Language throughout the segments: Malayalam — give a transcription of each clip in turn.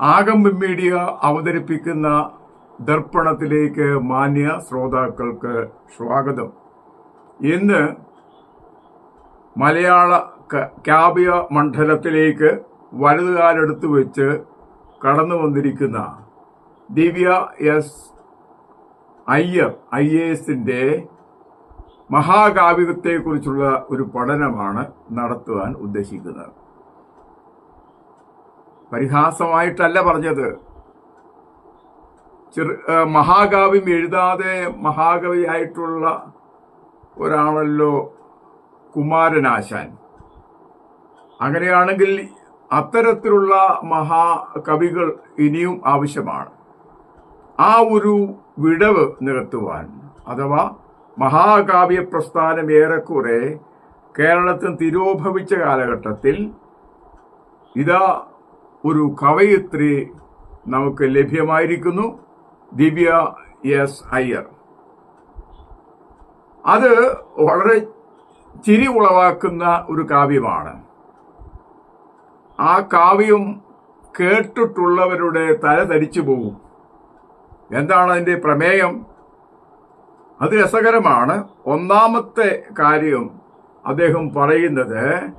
ആഗം മീഡിയ അവതരിപ്പിക്കുന്ന ദർപ്പണത്തിലേക്ക് മാന്യ ശ്രോതാക്കൾക്ക് സ്വാഗതം. ഇന്ന് മലയാള കാവ്യ മണ്ഡലത്തിലേക്ക് വലതുകാലെടുത്ത് വെച്ച് കടന്നു വന്നിരിക്കുന്ന Divya S. Iyer I. A. എസിന്റെ മഹാകാവ്യത്തെക്കുറിച്ചുള്ള ഒരു പഠനമാണ് നടത്തുവാൻ ഉദ്ദേശിക്കുന്നത്. പരിഹാസമായിട്ടല്ല പറഞ്ഞത്. ചെറു മഹാകാവ്യം എഴുതാതെ മഹാകവിയായിട്ടുള്ള ഒരാളല്ലോ കുമാരനാശാൻ. അങ്ങനെയാണെങ്കിൽ അത്തരത്തിലുള്ള മഹാകവികൾ ഇനിയും ആവശ്യമാണ്. ആ ഒരു വിടവ് നികത്തുവാൻ അഥവാ മഹാകാവ്യ പ്രസ്ഥാനം ഏറെക്കുറെ കേരളത്തിൽ തിരോഭവിച്ച കാലഘട്ടത്തിൽ ഇതാ ഒരു കവയിത്രി നമുക്ക് ലഭ്യമായിരിക്കുന്നു. ദിവ്യ എസ് അയ്യർ. അത് വളരെ ചിരി ഉളവാക്കുന്ന ഒരു കാവ്യമാണ്. ആ കാവ്യം കേട്ടിട്ടുള്ളവരുടെ തല തരിച്ചു പോകും എന്താണ് അതിന്റെ പ്രമേയം? അത് രസകരമാണ്. ഒന്നാമത്തെ കാര്യം അദ്ദേഹം പറയുന്നത്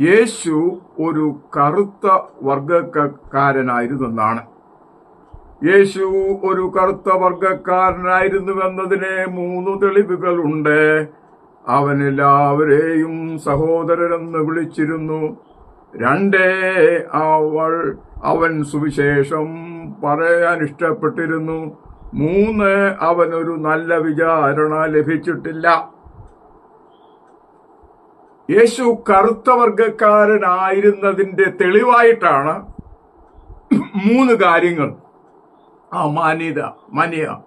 യേശു ഒരു കറുത്ത വർഗക്കാരനായിരുന്നെന്നാണ് യേശു ഒരു കറുത്ത വർഗക്കാരനായിരുന്നുവെന്നതിന് മൂന്ന് തെളിവുകളുണ്ട്. അവൻ എല്ലാവരെയും സഹോദരനെന്ന് വിളിച്ചിരുന്നു. രണ്ടേ അവൾ അവൻ സുവിശേഷം പറയാൻ ഇഷ്ടപ്പെട്ടിരുന്നു. മൂന്ന് അവനൊരു നല്ല വിചാരണ ലഭിച്ചിട്ടില്ല. യേശു കറുത്ത വർഗക്കാരനായിരുന്നതിന്റെ തെളിവായിട്ടാണ് മൂന്ന് കാര്യങ്ങൾ. ആ മാന്യത മാന്യ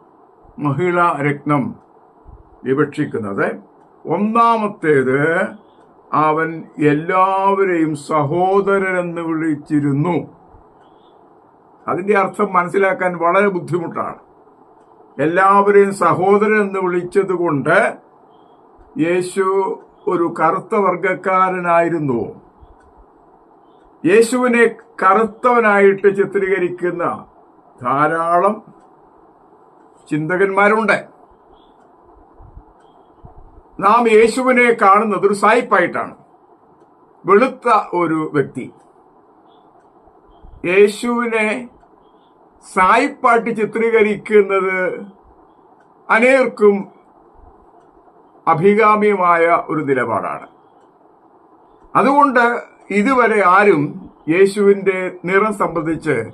മഹിളാ രത്നം വിവക്ഷിക്കുന്നത്. ഒന്നാമത്തേത് അവൻ എല്ലാവരെയും സഹോദരനെന്ന് വിളിച്ചിരുന്നു. അതിന്റെ അർത്ഥം മനസ്സിലാക്കാൻ വളരെ ബുദ്ധിമുട്ടാണ്. എല്ലാവരെയും സഹോദരൻ എന്ന് വിളിച്ചത് കൊണ്ട് യേശു ഒരു കറുത്ത വർഗക്കാരനായിരുന്നു യേശുവിനെ കറുത്തവനായിട്ട് ചിത്രീകരിക്കുന്ന ധാരാളം ചിന്തകന്മാരുണ്ട്. നാം യേശുവിനെ കാണുന്നത് ഒരു സായിപ്പായിട്ടാണ്. വെളുത്ത ഒരു വ്യക്തി. യേശുവിനെ സായിപ്പായിട്ട് ചിത്രീകരിക്കുന്നത് അനേർക്കും അഭികാമ്യമായ ഒരു നിലപാടാണ്. അതുകൊണ്ട് ഇതുവരെ ആരും യേശുവിന്റെ നിറം സംബന്ധിച്ച്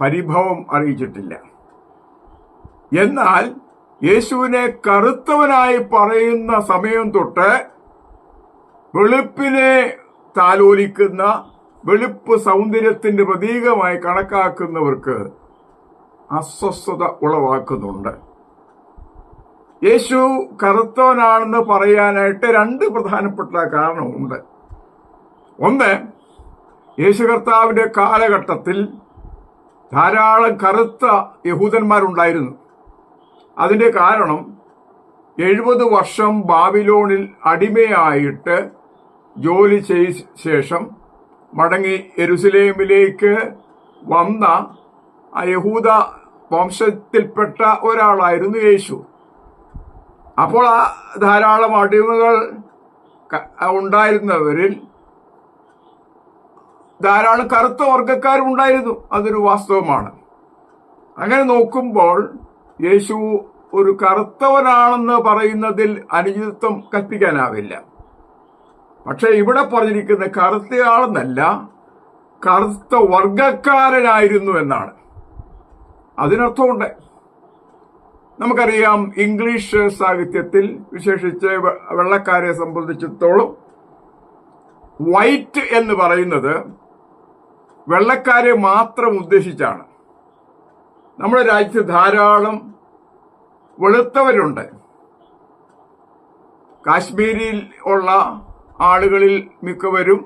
പരിഭവം അറിയിച്ചിട്ടില്ല. എന്നാൽ യേശുവിനെ കറുത്തവനായി പറയുന്ന സമയം തൊട്ട് വെളുപ്പിനെ താലോലിക്കുന്ന വെളുപ്പ് സൗന്ദര്യത്തിന്റെ പ്രതീകമായി കണക്കാക്കുന്നവർക്ക് അസ്വസ്ഥത ഉളവാക്കുന്നുണ്ട്. യേശു കറുത്തവനാണെന്ന് പറയാനായിട്ട് രണ്ട് പ്രധാനപ്പെട്ട കാരണമുണ്ട് ഒന്ന് യേശു കർത്താവിന്റെ കാലഘട്ടത്തിൽ ധാരാളം കറുത്ത യഹൂദന്മാരുണ്ടായിരുന്നു. അതിന്റെ കാരണം എഴുപത് വർഷം ബാബിലോണിൽ അടിമയായിട്ട് ജോലി ചെയ്ത ശേഷം മടങ്ങി എരുസലേമിലേക്ക് വന്ന യഹൂദ വംശത്തിൽപ്പെട്ട ഒരാളായിരുന്നു യേശു. അപ്പോൾ ആ ധാരാളം അടിമകൾ ഉണ്ടായിരുന്നവരിൽ ധാരാളം കറുത്ത വർഗക്കാരും ഉണ്ടായിരുന്നു. അതൊരു വാസ്തവമാണ്. അങ്ങനെ നോക്കുമ്പോൾ യേശു ഒരു കറുത്തവനാണെന്ന് പറയുന്നതിൽ അനുചിതത്വം കൽപ്പിക്കാനാവില്ല. പക്ഷെ ഇവിടെ പറഞ്ഞിരിക്കുന്ന കറുത്തയാളെന്നല്ല കറുത്ത വർഗക്കാരനായിരുന്നു എന്നാണ്. അതിനർത്ഥമുണ്ട് നമുക്കറിയാം ഇംഗ്ലീഷ് സാഹിത്യത്തിൽ വിശേഷിച്ച് വെള്ളക്കാരെ സംബന്ധിച്ചിടത്തോളം വൈറ്റ് എന്ന് പറയുന്നത് വെള്ളക്കാരെ മാത്രം ഉദ്ദേശിച്ചാണ്. നമ്മുടെ രാജ്യത്ത് ധാരാളം വെളുത്തവരുണ്ട്. കാശ്മീരിൽ ഉള്ള ആളുകളിൽ മിക്കവരും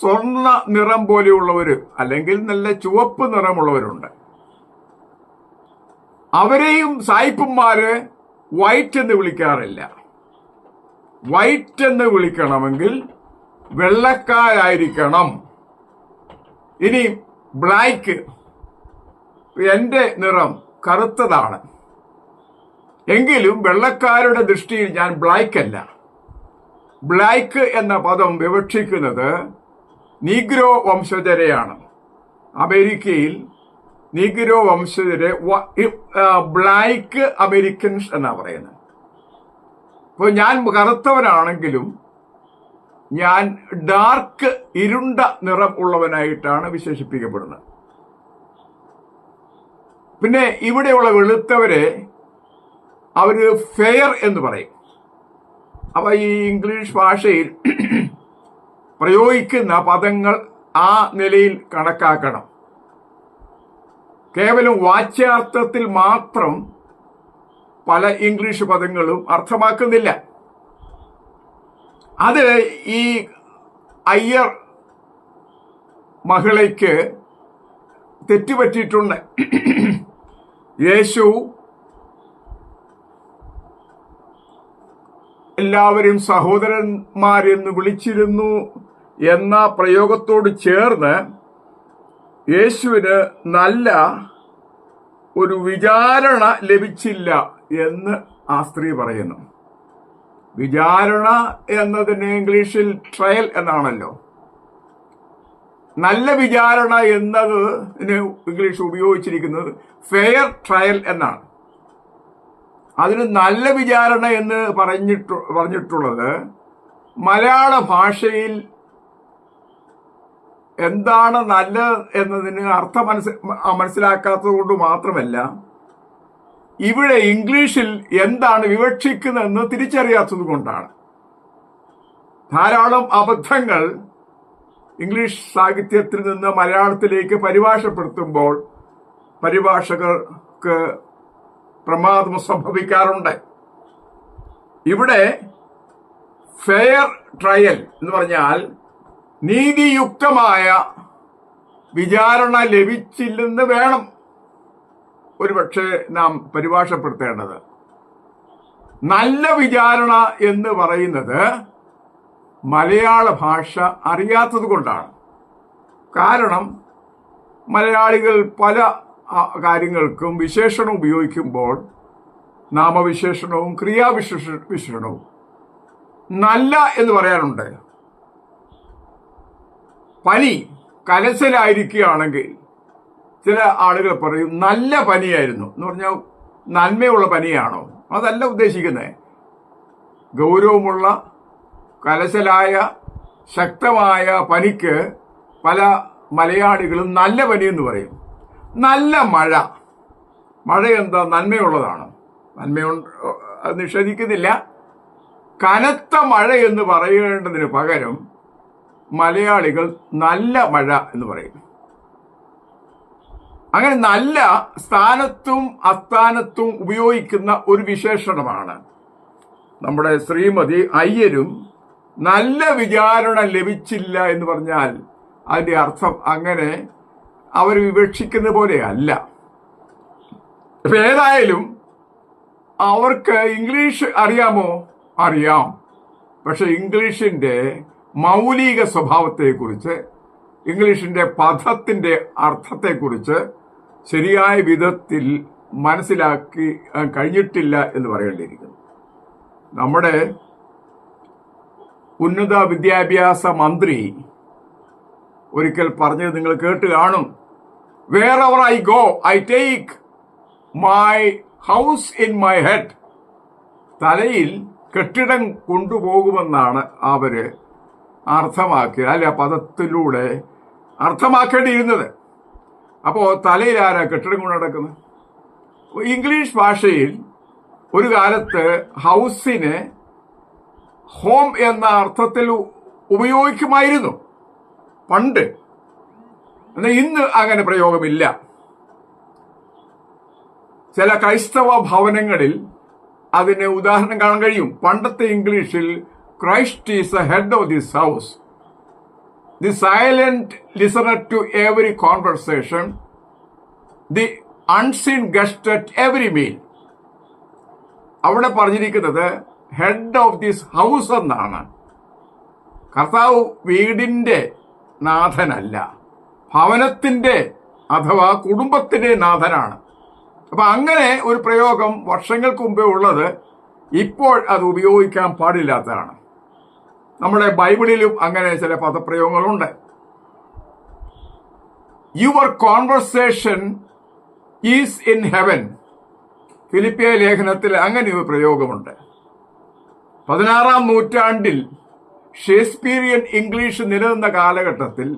സ്വർണ നിറം പോലെയുള്ളവർ അല്ലെങ്കിൽ നല്ല ചുവപ്പ് നിറമുള്ളവരുണ്ട്. അവരെയും സായിപ്പന്മാര് വൈറ്റ് എന്ന് വിളിക്കാറില്ല. വൈറ്റ് എന്ന് വിളിക്കണമെങ്കിൽ വെള്ളക്കാരായിരിക്കണം. ഇനി ബ്ലാക്ക് എന്റെ നിറം കറുത്തതാണ്. എങ്കിലും വെള്ളക്കാരുടെ ദൃഷ്ടിയിൽ ഞാൻ ബ്ലാക്ക് അല്ല. ബ്ലാക്ക് എന്ന പദം വിവക്ഷിക്കുന്നത് നീഗ്രോ വംശജരെയാണ്. അമേരിക്കയിൽ നീഗ്രോ വംശജരെ ബ്ലാക്ക് അമേരിക്കൻസ് എന്നാ പറയുന്നത്. അപ്പോൾ ഞാൻ കറുത്തവനാണെങ്കിലും ഞാൻ ഡാർക്ക് ഇരുണ്ട നിറം ഉള്ളവനായിട്ടാണ് വിശേഷിപ്പിക്കപ്പെടുന്നത്. പിന്നെ ഇവിടെയുള്ള വെളുത്തവരെ അവർ ഫെയർ എന്ന് പറയും. അപ്പൊ ഈ ഇംഗ്ലീഷ് ഭാഷയിൽ പ്രയോഗിക്കുന്ന പദങ്ങൾ ആ നിലയിൽ കണക്കാക്കണം. കേവലം വാച്യാർത്ഥത്തിൽ മാത്രം പല ഇംഗ്ലീഷ് പദങ്ങളും അർത്ഥമാക്കുന്നില്ല. അത് ഈ അയ്യർ മഹിളയ്ക്ക് തെറ്റുപറ്റിയിട്ടുണ്ട്. യേശു എല്ലാവരും സഹോദരന്മാരെന്ന് വിളിച്ചിരുന്നു എന്ന പ്രയോഗത്തോട് ചേർന്ന് യേശുവിന് നല്ല ഒരു വിചാരണ ലഭിച്ചില്ല എന്ന് ആ സ്ത്രീ പറയുന്നു. വിചാരണ എന്നതിന് ഇംഗ്ലീഷിൽ ട്രയൽ എന്നാണല്ലോ. നല്ല വിചാരണ എന്നത് ഇംഗ്ലീഷ് ഉപയോഗിച്ചിരിക്കുന്നത് ഫെയർ ട്രയൽ എന്നാണ്. അതിന് നല്ല വിചാരണ എന്ന് പറഞ്ഞിട്ടു പറഞ്ഞിട്ടുള്ളത് മലയാള ഭാഷയിൽ എന്താണ് നല്ലത് എന്നതിന് അർത്ഥം മനസ്സി മനസ്സിലാക്കാത്തത് കൊണ്ട് മാത്രമല്ല ഇവിടെ ഇംഗ്ലീഷിൽ എന്താണ് വിവക്ഷിക്കുന്നതെന്ന് തിരിച്ചറിയാത്തത് കൊണ്ടാണ്. ധാരാളം അബദ്ധങ്ങൾ ഇംഗ്ലീഷ് സാഹിത്യത്തിൽ നിന്ന് മലയാളത്തിലേക്ക് പരിഭാഷപ്പെടുത്തുമ്പോൾ പരിഭാഷകർക്ക് പ്രമാദം സംഭവിക്കാറുണ്ട്. ഇവിടെ ഫെയർ ട്രയൽ എന്ന് പറഞ്ഞാൽ നീതിയുക്തമായ വിചാരണ ലഭിച്ചില്ലെന്ന് വേണം ഒരുപക്ഷെ നാം പരിഭാഷപ്പെടുത്തേണ്ടത്. നല്ല വിചാരണ എന്ന് പറയുന്നത് മലയാള ഭാഷ അറിയാത്തത് കൊണ്ടാണ്. കാരണം മലയാളികൾ പല കാര്യങ്ങൾക്കും വിശേഷണം ഉപയോഗിക്കുമ്പോൾ നാമവിശേഷണവും ക്രിയാവിശേഷ വിശേഷണവും. നല്ല എന്ന് പറയാറുണ്ട് പനി കലശലായിരിക്കുകയാണെങ്കിൽ ചില ആളുകൾ പറയും നല്ല പനിയായിരുന്നു എന്ന് പറഞ്ഞാൽ നന്മയുള്ള പനിയാണോ? അതല്ല ഉദ്ദേശിക്കുന്നത് ഗൗരവമുള്ള കലശലായ ശക്തമായ പനിക്ക് പല മലയാളികളും നല്ല പനി എന്ന് പറയും. നല്ല മഴ. മഴ എന്താ? നന്മയുള്ളതാണ്. അത് നിഷേധിക്കുന്നില്ല. കനത്ത മഴ എന്ന് പറയേണ്ടതിന് പകരം മലയാളികൾ നല്ല മഴ എന്ന് പറയും അങ്ങനെ നല്ല സ്ഥാനത്തും അസ്ഥാനത്തും ഉപയോഗിക്കുന്ന ഒരു വിശേഷണമാണ്. നമ്മുടെ ശ്രീമതി അയ്യരും നല്ല വിചാരണ ലഭിച്ചില്ല എന്ന് പറഞ്ഞാൽ അതിന്റെ അർത്ഥം അങ്ങനെ അവർ വിവക്ഷിക്കുന്ന പോലെയല്ല. ഇപ്പൊ ഏതായാലും അവർക്ക് ഇംഗ്ലീഷ് അറിയാമോ? അറിയാം. പക്ഷെ ഇംഗ്ലീഷിന്റെ മൗലിക സ്വഭാവത്തെക്കുറിച്ച് ഇംഗ്ലീഷിന്റെ പദത്തിന്റെ അർത്ഥത്തെക്കുറിച്ച് ശരിയായ വിധത്തിൽ മനസ്സിലാക്കി കഴിഞ്ഞിട്ടില്ല എന്ന് പറയേണ്ടിയിരിക്കുന്നു. നമ്മുടെ ഉന്നത വിദ്യാഭ്യാസ മന്ത്രി ഒരിക്കൽ പറഞ്ഞത് നിങ്ങൾ കേട്ട് കാണും. Wherever I go I take my house in my head തലയിൽ കെട്ടിടം കൊണ്ടുപോകുമെന്നാണ് അവർ അർത്ഥമാക്കിയത് അല്ലെ? ആ പദത്തിലൂടെ അർത്ഥമാക്കേണ്ടിയിരുന്നത്. അപ്പോൾ തലയിൽ ആരാ കെട്ടിടം കൊണ്ട് നടക്കുന്നത്? ഇംഗ്ലീഷ് ഭാഷയിൽ ഒരു കാലത്ത് ഹൗസിനെ ഹോം എന്ന അർത്ഥത്തിൽ ഉപയോഗിക്കുമായിരുന്നു. പണ്ട്. എന്നാൽ ഇന്ന് അങ്ങനെ പ്രയോഗമില്ല. ചില ക്രൈസ്തവ ഭവനങ്ങളിൽ അതിന് ഉദാഹരണം കാണാൻ കഴിയും. പണ്ടത്തെ ഇംഗ്ലീഷിൽ Christ is the head of this house. The silent listener to every conversation, the unseen guest at every meal. അവിടെ പറഞ്ഞിരിക്കുന്നത് ഹെഡ് ഓഫ് ദിസ് ഹൗസ് എന്നാണ്. കർത്താവ് വീടിന്റെ നാഥനല്ല. ഭവനത്തിന്റെ അഥവാ കുടുംബത്തിന്റെ നാഥനാണ്. അപ്പം അങ്ങനെ ഒരു പ്രയോഗം വർഷങ്ങൾക്ക് മുമ്പേ ഉള്ളത് ഇപ്പോൾ അത് ഉപയോഗിക്കാൻ പാടില്ലാത്തതാണ്. നമ്മുടെ ബൈബിളിലും അങ്ങനെ ചില പദപ്രയോഗങ്ങളുണ്ട്. Your conversation is in heaven ഫിലിപ്പിയ ലേഖനത്തിൽ അങ്ങനെ ഒരു പ്രയോഗമുണ്ട്. പതിനാറാം നൂറ്റാണ്ടിൽ ഷേക്സ്പീരിയൻ ഇംഗ്ലീഷ് നിലനിന്ന കാലഘട്ടത്തിൽ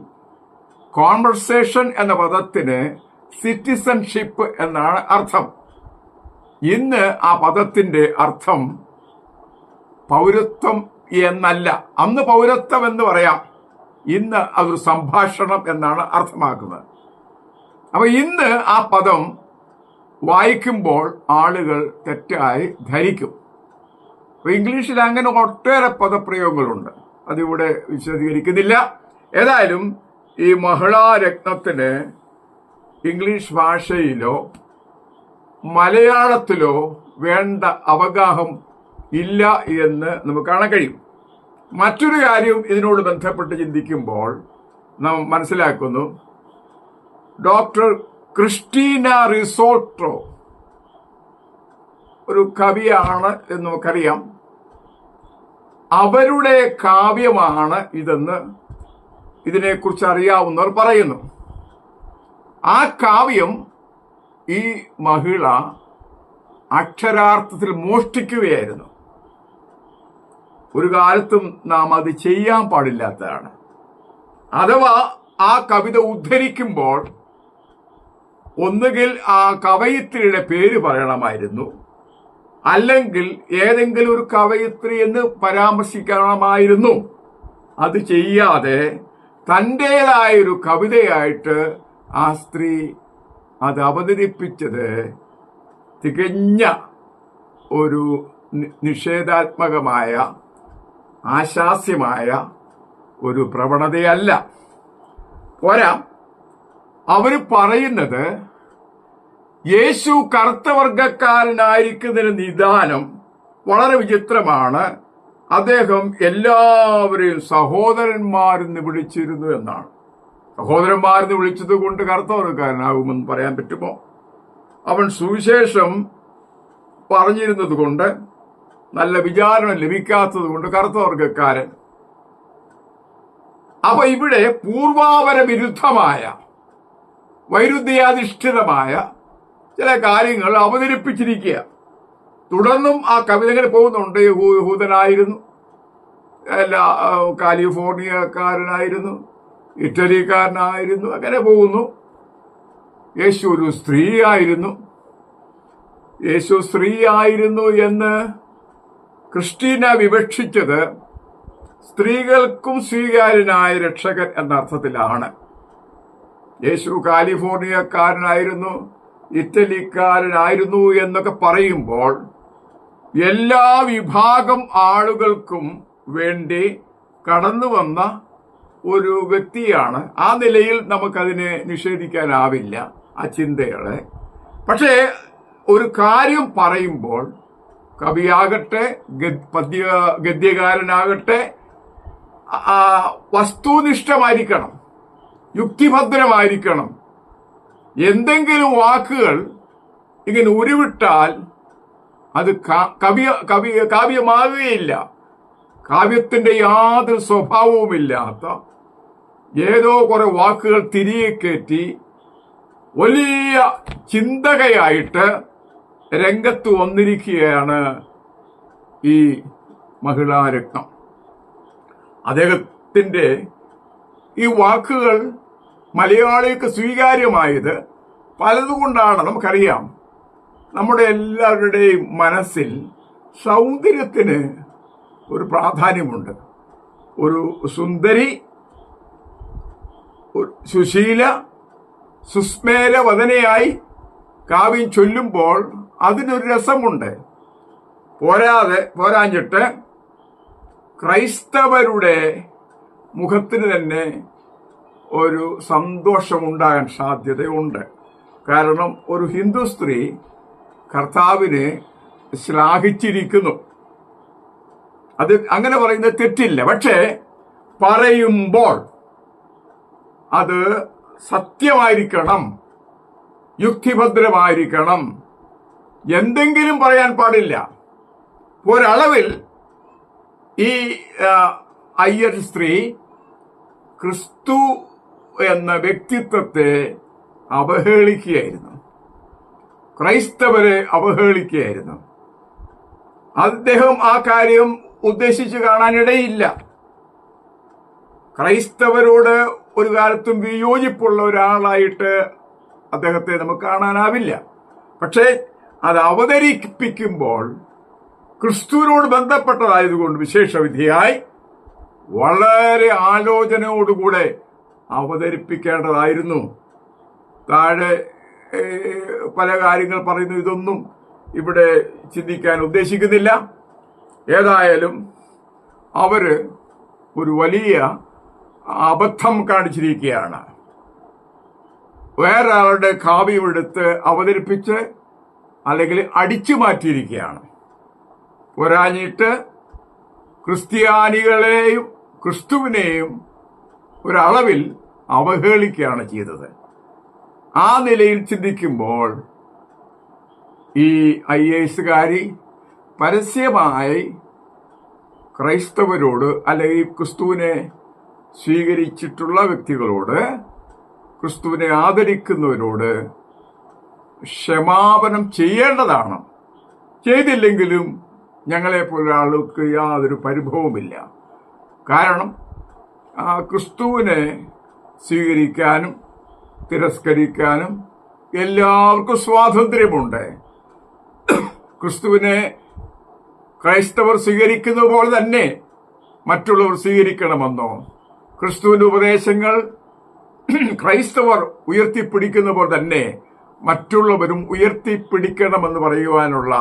കോൺവെർസേഷൻ എന്ന പദത്തിന് സിറ്റിസൺഷിപ്പ് എന്നാണ് അർത്ഥം. ഇന്ന് ആ പദത്തിന്റെ അർത്ഥം പൗരത്വം എന്നല്ല. അന്ന് പൗരത്വം എന്ന് പറയാം. ഇന്ന് അതൊരു സംഭാഷണം എന്നാണ് അർത്ഥമാക്കുന്നത്. അപ്പൊ ഇന്ന് ആ പദം വായിക്കുമ്പോൾ ആളുകൾ തെറ്റായി ധരിക്കും. അപ്പൊ ഇംഗ്ലീഷിൽ അങ്ങനെ ഒട്ടേറെ പദപ്രയോഗങ്ങളുണ്ട്. അതിവിടെ വിശദീകരിക്കുന്നില്ല. ഏതായാലും ഈ മഹിളാരത്നത്തിന് ഇംഗ്ലീഷ് ഭാഷയിലോ മലയാളത്തിലോ വേണ്ട അവഗാഹം ഇല്ല എന്ന് നമുക്ക് കാണാൻ കഴിയും. മറ്റൊരു കാര്യം ഇതിനോട് ബന്ധപ്പെട്ട് ചിന്തിക്കുമ്പോൾ നാം മനസ്സിലാക്കുന്നു ഡോക്ടർ ക്രിസ്റ്റീന റിസോട്ടോ ഒരു കവിയാണ് എന്ന് നമുക്കറിയാം. അവരുടെ കാവ്യമാണ് ഇതെന്ന് ഇതിനെക്കുറിച്ച് അറിയാവുന്നവർ പറയുന്നു. ആ കാവ്യം ഈ മഹിള അക്ഷരാർത്ഥത്തിൽ മോഷ്ടിക്കുകയായിരുന്നു. ഒരു കാലത്തും നാം അത് ചെയ്യാൻ പാടില്ലാത്തതാണ്. അഥവാ ആ കവിത ഉദ്ധരിക്കുമ്പോൾ ഒന്നുകിൽ ആ കവയിത്രിയുടെ പേര് പറയണമായിരുന്നു അല്ലെങ്കിൽ ഏതെങ്കിലും ഒരു കവയിത്രി എന്ന് പരാമർശിക്കണമായിരുന്നു. അത് ചെയ്യാതെ തന്റേതായ ഒരു കവിതയായിട്ട് ആ സ്ത്രീ അത് അവതരിപ്പിച്ചത് തികഞ്ഞ ഒരു നിഷേധാത്മകമായ ആശാസ്യമായ ഒരു പ്രവണതയല്ല. പോരാ. അവർ പറയുന്നത് യേശു കറുത്തവർഗക്കാരനായിരിക്കുന്നതിന് നിദാനം വളരെ വിചിത്രമാണ്. അദ്ദേഹം എല്ലാവരെയും സഹോദരന്മാരെന്ന് വിളിച്ചിരുന്നു എന്നാണ്. സഹോദരന്മാരെന്ന് വിളിച്ചത് കൊണ്ട് കറുത്തവർഗക്കാരനാകുമെന്ന് പറയാൻ പറ്റുമോ? അവൻ സുവിശേഷം പറഞ്ഞിരുന്നത് കൊണ്ട് നല്ല വിചാരണം ലഭിക്കാത്തത് കൊണ്ട് കറുത്തവർഗക്കാരൻ. അപ്പൊ ഇവിടെ പൂർവാപര വിരുദ്ധമായ വൈരുദ്ധ്യാധിഷ്ഠിതമായ ചില കാര്യങ്ങൾ അവതരിപ്പിച്ചിരിക്കുക. തുടർന്നും ആ കവിതകൾ പോകുന്നുണ്ട്. യഹൂ- യഹൂദനായിരുന്നു എല്ലാ കാലിഫോർണിയക്കാരനായിരുന്നു. ഇറ്റലിക്കാരനായിരുന്നു. അങ്ങനെ പോകുന്നു. യേശു ഒരു സ്ത്രീ ആയിരുന്നു. യേശു സ്ത്രീ ആയിരുന്നു എന്ന് ക്രിസ്റ്റീന വിവക്ഷിച്ചത് സ്ത്രീകൾക്കും സ്വീകാര്യനായ രക്ഷകൻ എന്ന അർത്ഥത്തിലാണ്. യേശു കാലിഫോർണിയക്കാരനായിരുന്നു ഇറ്റലിക്കാരനായിരുന്നു എന്നൊക്കെ പറയുമ്പോൾ എല്ലാ വിഭാഗം ആളുകൾക്കും വേണ്ടി കടന്നു വന്ന ഒരു വ്യക്തിയാണ്. ആ നിലയിൽ നമുക്കതിനെ നിഷേധിക്കാനാവില്ല ആ ചിന്തകളെ. പക്ഷേ ഒരു കാര്യം പറയുമ്പോൾ കവിയാകട്ടെ പദ്യ ഗദ്യകാരനാകട്ടെ വസ്തുനിഷ്ഠമായിരിക്കണം യുക്തിഭദ്രമായിരിക്കണം. എന്തെങ്കിലും വാക്കുകൾ ഇങ്ങനെ ഉരുവിട്ടാൽ അത് കവിയ കവി കാവ്യമാകുകയില്ല. കാവ്യത്തിന്റെ യാതൊരു സ്വഭാവവുമില്ലാത്ത ഏതോ കുറെ വാക്കുകൾ തിരികെ കയറ്റി വലിയ ചിന്തകയായിട്ട് രംഗത്ത് വന്നിരിക്കുകയാണ് ഈ മഹിളാരത്നം അദ്ദേഹത്തിന്റെ ഈ വാക്കുകൾ മലയാളിക്ക് സ്വീകാര്യമായത് പലതുകൊണ്ടാണ് നമുക്കറിയാം. നമ്മുടെ എല്ലാവരുടെയും മനസ്സിൽ സൗന്ദര്യത്തിന് ഒരു പ്രാധാന്യമുണ്ട്. ഒരു സുന്ദരി സുശീല സുശീല സുസ്മേരവദനയായി കാവ്യം ചൊല്ലുമ്പോൾ അതിനൊരു രസമുണ്ട്. പോരാതെ പോരാഞ്ഞിട്ട് ക്രൈസ്തവരുടെ മുഖത്തിന് തന്നെ ഒരു സന്തോഷമുണ്ടാകാൻ സാധ്യതയുണ്ട്. കാരണം ഒരു ഹിന്ദു സ്ത്രീ കർത്താവിനെ ശ്ലാഘിച്ചിരിക്കുന്നു. അത് അങ്ങനെ പറയുന്നത് തെറ്റില്ല. പക്ഷേ പറയുമ്പോൾ അത് സത്യമായിരിക്കണം യുക്തിഭദ്രമായിരിക്കണം എന്തെങ്കിലും പറയാൻ പാടില്ല. ഒരളവിൽ ഈ അയ്യർ സ്ത്രീ ക്രിസ്തു എന്ന വ്യക്തിത്വത്തെ അവഹേളിക്കുകയായിരുന്നു. ക്രൈസ്തവരെ അവഹേളിക്കുകയായിരുന്നു. അദ്ദേഹം ആ കാര്യം ഉദ്ദേശിച്ചു കാണാനിടയില്ല. ക്രൈസ്തവരോട് ഒരു കാലത്തും വിയോജിപ്പുള്ള ഒരാളായിട്ട് അദ്ദേഹത്തെ നമുക്ക് കാണാനാവില്ല. പക്ഷേ അത് അവതരിപ്പിക്കുമ്പോൾ ക്രിസ്തുവിനോട് ബന്ധപ്പെട്ടതായതുകൊണ്ട് വിശേഷവിധിയായി വളരെ ആലോചനയോടുകൂടെ അവതരിപ്പിക്കേണ്ടതായിരുന്നു. താഴെ പല കാര്യങ്ങൾ പറയുന്നു ഇതൊന്നും ഇവിടെ ചിന്തിക്കാൻ ഉദ്ദേശിക്കുന്നില്ല. ഏതായാലും അവർ ഒരു വലിയ അബദ്ധം കാണിച്ചിരിക്കുകയാണ്. വേറെ ആളുടെ കാവ്യമെടുത്ത് അവതരിപ്പിച്ച് അല്ലെങ്കിൽ അടിച്ചു മാറ്റിയിരിക്കുകയാണ്. പോരാഞ്ഞിട്ട് ക്രിസ്ത്യാനികളെയും ക്രിസ്തുവിനെയും ഒരളവിൽ അവഹേളിക്കുകയാണ് ചെയ്തത്. ആ നിലയിൽ ചിന്തിക്കുമ്പോൾ ഈ ഐ എസുകാരി പരസ്യമായി ക്രൈസ്തവരോട് അല്ലെങ്കിൽ ക്രിസ്തുവിനെ സ്വീകരിച്ചിട്ടുള്ള വ്യക്തികളോട് ക്രിസ്തുവിനെ ആദരിക്കുന്നവരോട് ക്ഷമാപനം ചെയ്യേണ്ടതാണ്. ചെയ്തില്ലെങ്കിലും ഞങ്ങളെപ്പോലെ ആൾക്ക് യാതൊരു പരിഭവമില്ല കാരണം ക്രിസ്തുവിനെ സ്വീകരിക്കാനും തിരസ്കരിക്കാനും എല്ലാവർക്കും സ്വാതന്ത്ര്യമുണ്ട്. ക്രിസ്തുവിനെ ക്രൈസ്തവർ സ്വീകരിക്കുന്ന പോലെ തന്നെ മറ്റുള്ളവർ സ്വീകരിക്കണമെന്നോ ക്രിസ്തുവിന്റെ ഉപദേശങ്ങൾ ക്രൈസ്തവർ ഉയർത്തിപ്പിടിക്കുന്ന പോലെ തന്നെ മറ്റുള്ളവരും ഉയർത്തിപ്പിടിക്കണമെന്ന് പറയുവാനുള്ള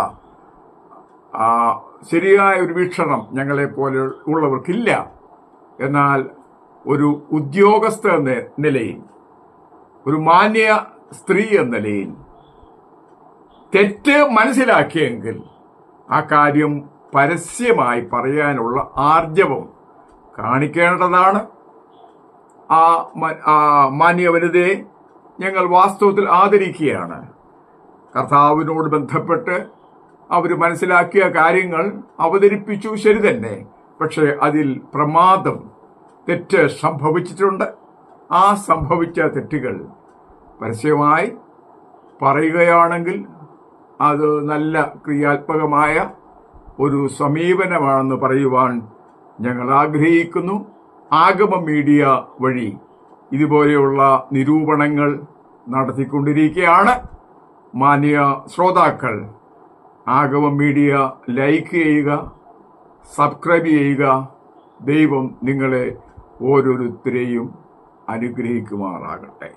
ശരിയായ ഒരു വീക്ഷണം ഞങ്ങളെ പോലെ ഉള്ളവർക്കില്ല. എന്നാൽ ഒരു ഉദ്യോഗസ്ഥ എന്ന നിലയിൽ ഒരു മാന്യ സ്ത്രീ എന്ന നിലയിൽ തെറ്റ് മനസ്സിലാക്കിയെങ്കിൽ ആ കാര്യം പരസ്യമായി പറയാനുള്ള ആർജവം കാണിക്കേണ്ടതാണ്. ആ മാന്യ വനിതയെ ഞങ്ങൾ വാസ്തവത്തിൽ ആദരിക്കുകയാണ്. കർത്താവിനോട് ബന്ധപ്പെട്ട് അവർ മനസ്സിലാക്കിയ കാര്യങ്ങൾ അവതരിപ്പിച്ചു ശരി തന്നെ. പക്ഷേ അതിൽ പ്രമാദം തെറ്റ് സംഭവിച്ചിട്ടുണ്ട്. ആ സംഭവിച്ച തെറ്റുകൾ പരസ്യമായി പറയുകയാണെങ്കിൽ അത് നല്ല ക്രിയാത്മകമായ ഒരു സമീപനമാണെന്ന് പറയുവാൻ ഞങ്ങൾ ആഗ്രഹിക്കുന്നു. ആഗമ മീഡിയ വഴി ഇതുപോലെയുള്ള നിരൂപണങ്ങൾ നടത്തിക്കൊണ്ടിരിക്കുകയാണ് മാന്യ ശ്രോതാക്കൾ. ആഗമ മീഡിയ ലൈക്ക് ചെയ്യുക സബ്സ്ക്രൈബ് ചെയ്യുക. ദൈവം നിങ്ങളെ ഓരോരുത്തരെയും അനുഗ്രഹിക്കുമാറാകട്ടെ.